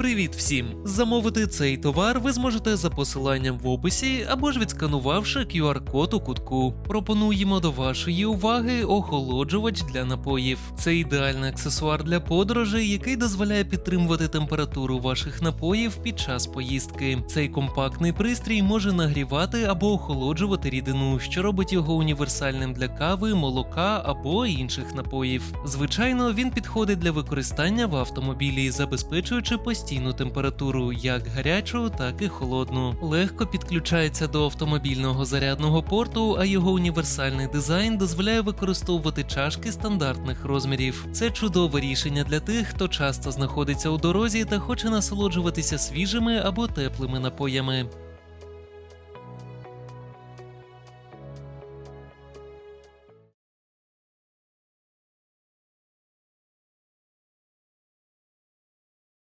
Привіт всім! Замовити цей товар ви зможете за посиланням в описі або ж відсканувавши QR-код у кутку. Пропонуємо до вашої уваги охолоджувач для напоїв. Це ідеальний аксесуар для подорожей, який дозволяє підтримувати температуру ваших напоїв під час поїздки. Цей компактний пристрій може нагрівати або охолоджувати рідину, що робить його універсальним для кави, молока або інших напоїв. Звичайно, він підходить для використання в автомобілі, забезпечуючи постійну температуру, як гарячу, так і холодну. Легко підключається до автомобільного зарядного порту, а його універсальний дизайн дозволяє використовувати чашки стандартних розмірів. Це чудове рішення для тих, хто часто знаходиться у дорозі та хоче насолоджуватися свіжими або теплими напоями.